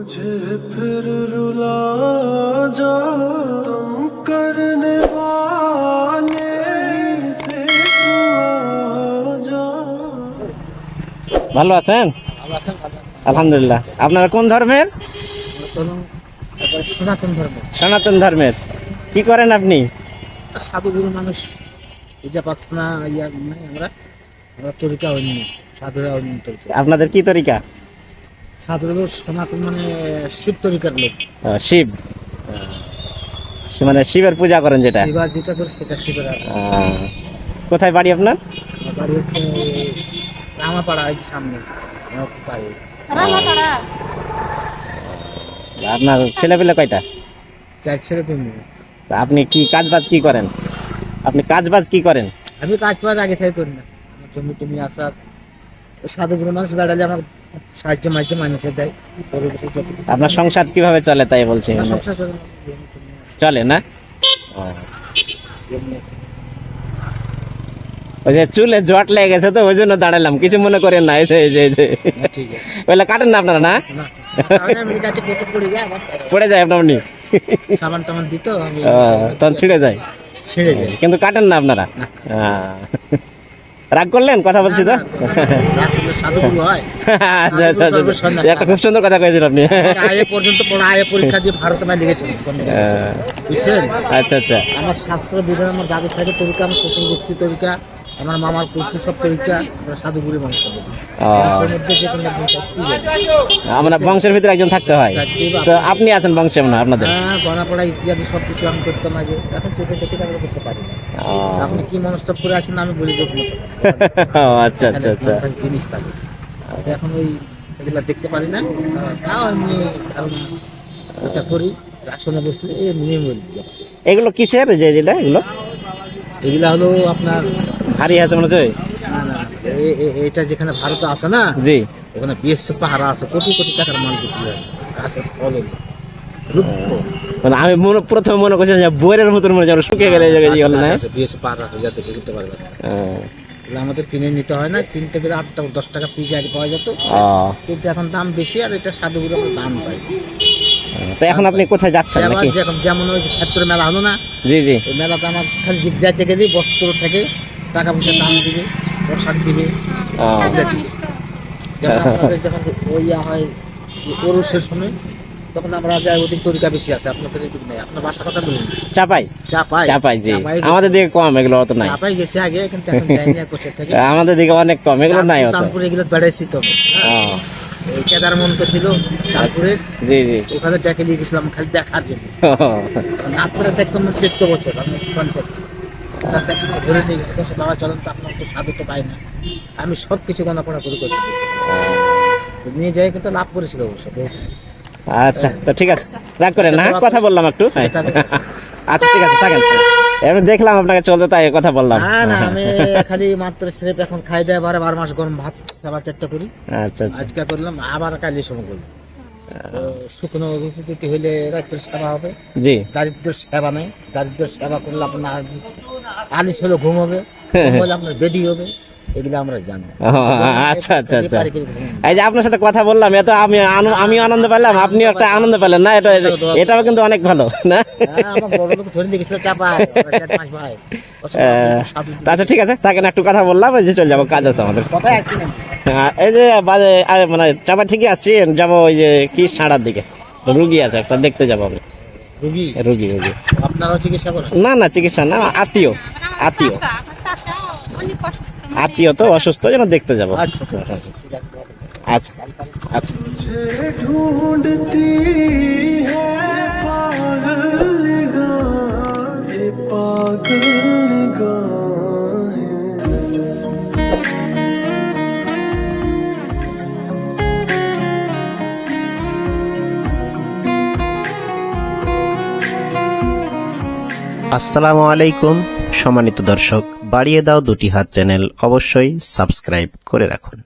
मुझे फिर रुला जा तुम करने वाले से आ जा ভালো আছেন আলহামদুলিল্লাহ আপনারা কোন ধর্মের সনাতন ধর্ম সনাতন ধর্মের কি করেন আপনি সাধুগুরু মানুষ পূজা প্রার্থনা ইয়া নাই আমরা আমরা তরিকা অন্য সাধুরা অন্য তরিকা আপনাদের কি তরিকা সনাতন মানে শিব তরিকার লোক। শিব? মানে শিবের পূজা করেন যেটা? শিবা যেটা করে সেটা শিবের কোথায় বাড়ি আপনার? বাড়ি হচ্ছে রামাপাড়া এই সামনে। আমার বাড়ি আপনার ছেলে পেলে কয়টা? চার ছেলে তুমি তা আপনি কি কাজ বাজ কি করেন? আপনি কাজ বাজ কি করেন? আমি কাজ পাওয়ার আগে থেকে করি না। আমার জমি টমি আসার ওই মানুষ বেড়ালে আমার সাহায্য মানুষে দেয়। আপনার সংসার কীভাবে চলে তাই বলছি চলে। না। ওই যে চুলে জট লেগে গেছে তো ওই জন্য দাঁড়ালাম। কিছু মনে করেন না এই যে যে, হ্যাঁ, কাটেন না আপনারা না? পড়ে যায় যায় আপনার টাবান দিত তখন ছিঁড়ে যায়। ছেড়ে যাই কিন্তু কাটেন না আপনারা? না। রাগ করলেন? কথা বলছি তো? আচ্ছা আচ্ছা একটা খুব সুন্দর কথা কয়েছেন আপনি। আয়ে পর্যন্ত আয় পরীক্ষা দিয়ে ভারতে মাই লিখেছেন বুঝছেন? আচ্ছা আচ্ছা। আমার শাস্ত্র বিধান আমার জাদু থাকে তরিকা আমার শোষণ তরিকা আমার মামার তরিকা আমরা সাধুগুলি জানি। আমরা বংশের ভিতরে একজন থাকতে হয়। তো আপনি আছেন বংশে মনে হয় আপনাদের? হ্যাঁ গণাপড়া ইত্যাদি সব কিছু আমি করতাম আগে। এখন চোখে দেখে আমরা করতে পারি আপনি কি মনস্তব করে আসেন আমি বলি দেখব ও, আচ্ছা আচ্ছা আচ্ছা। জিনিস থাকে। এখন ওই এগুলা দেখতে পারি না। তাও কারণ এটা করি আসনে বসলে বলি এগুলো কিসের যে যেটা এগুলো? এগুলা হলো আপনার হারিয়ে আছে মনে হচ্ছে? এটা যেখানে ভারতে আছে না জি। ওখানে বিএসএফ পাহারা আছে কোটি কোটি টাকার মাল বিক্রি হয়। গাছের ফল মানে আমি মনে প্রথমে মনে করছিলাম যে বইয়ের মতন মনে আমরা শুকিয়ে গেলে এই জায়গায় না? বিএসএফ পাহারা আছে যাতে কিনতে পারবে। আমাদের কিনে নিতে হয় না কিনতে গেলে আট টাকা দশ টাকা পিস আগে পাওয়া যেত। কিন্তু এখন দাম বেশি আর এটা সাধুগুলো আমরা দাম পাই তো এখন আপনি কোথায় যাচ্ছেন নাকি? যেমন ওই ক্ষেত্র মেলা হলো না জি জি। মেলাতে আমার খালি থেকে দিই বস্ত্র থেকে। টাকা পয়সা দাম দিবে পোশাক দিবে ও, আমাদের যখন ওই হয় ওরসের সময় তখন আমরা যাই অধিক তরিকা বেশি আছে আপনাদের এদিক নেই। আপনার বাসা কথা বলুন চাপাই? চাপাই। চাপাই জি। আমাদের দিকে কম এগুলো অত নাই। চাপাই গেছে আগে কিন্তু এখন আর কোথায় থেকে। আমাদের দিকে অনেক কম এগুলো নাই অত। তারপরে এগুলো বেড়াইছি তো। এই কেদার মন্ত ছিল তারপরে জি জি। ওখানে ডেকে নিয়ে গেছিলাম খালি দেখার জন্য। তারপরে দেখতাম না চোদ্দ বছর আমি ধরে নিয়ে গেছে বাবা চলেন তো আপনার তো সাধু তো পাই না আমি সব কিছু গণপনা করে করছি নিয়ে যাই কিন্তু লাভ করেছিল অবশ্য আচ্ছা তো ঠিক আছে। রাগ করেন না হ্যাঁ? কথা বললাম একটু। হ্যাঁ। আচ্ছা ঠিক আছে থাকেন। এমনি দেখলাম আপনাকে চলতে তাই কথা বললাম। না না আমি খালি মাত্র স্রেপ এখন খাই দেয় বারে বারো মাস গরম ভাত সেবা চারটা করি। আচ্ছা আচ্ছা। আজকে করলাম আবার কালি সময় করি তো শুকনো রুটি হইলে রাত্রে সেবা হবে। জি। দারিদ্র সেবা নেই। দারিদ্র সেবা করলে আপনার আলিশ হলে ঘুম হবে হলে আপনার বেডি হবে এগুলো আমরা জানি। আচ্ছা আচ্ছা আচ্ছা। ঘুম। এই যে আপনার সাথে কথা বললাম এত আমি আমিও আনন্দ পেলাম আপনিও একটা আনন্দ পেলেন না? এটা এটাও কিন্তু অনেক ভালো না? হ্যাঁ, আচ্ছা ঠিক আছে থাকেন একটু কথা বললাম যে চলে যাব কাজ আছে আমাদের। হ্যাঁ, এই যে বাজে মানে চাপা থেকে আসছি যাব ওই যে কি সাড়ার দিকে। রুগী আছে একটা দেখতে যাব আমি। রুগী? রুগী রুগী। আপনারাও চিকিৎসা করেন? না না চিকিৎসা না আত্মীয়। আত্মীয়। আত্মীয় তো অসুস্থ যেন দেখতে যাব। আচ্ছা আচ্ছা ঠিক আছে আচ্ছা আসসালামু আলাইকুম সম্মানিত দর্শক বাড়িয়ে দাও দুটি হাত চ্যানেল অবশ্যই সাবস্ক্রাইব করে রাখুন।